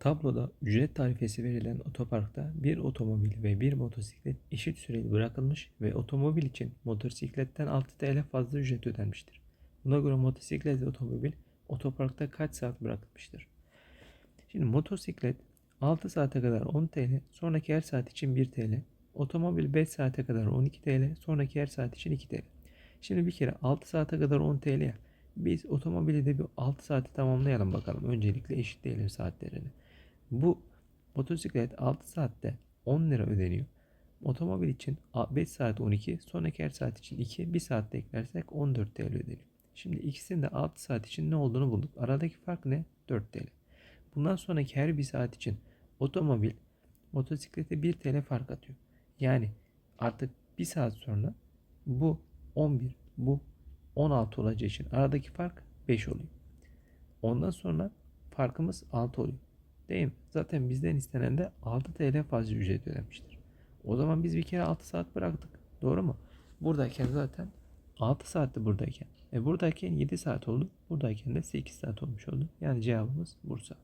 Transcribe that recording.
Tabloda ücret tarifesi verilen otoparkta bir otomobil ve bir motosiklet eşit süreli bırakılmış ve otomobil için motosikletten 6 TL fazla ücret ödenmiştir. Buna göre motosiklet ve otomobil otoparkta kaç saat bırakılmıştır? Şimdi motosiklet 6 saate kadar 10 TL, sonraki her saat için 1 TL. Otomobil 5 saate kadar 12 TL, sonraki her saat için 2 TL. Şimdi bir kere 6 saate kadar 10 TL ya. Biz otomobili de bir 6 saati tamamlayalım bakalım. Öncelikle eşitleyelim saatlerini. Bu motosiklet 6 saatte 10 lira ödeniyor. Otomobil için 5 saat 12, sonraki her saat için 2, 1 saat de eklersek 14 TL ödeniyor. Şimdi ikisinin de 6 saat için ne olduğunu bulduk. Aradaki fark ne? 4 TL. Bundan sonraki her bir saat için otomobil motosiklete 1 TL fark atıyor. Yani artık bir saat sonra bu 11, bu 16 olacağı için aradaki fark 5 oluyor. Ondan sonra farkımız 6 oluyor. Değil mi? Zaten bizden istenen de 6 TL fazla ücret ödenmiştir. O zaman biz bir kere 6 saat bıraktık. Doğru mu? Buradayken zaten 6 saatti buradayken. E buradayken 7 saat oldu. Buradayken de 8 saat olmuş oldu. Yani cevabımız Bursa.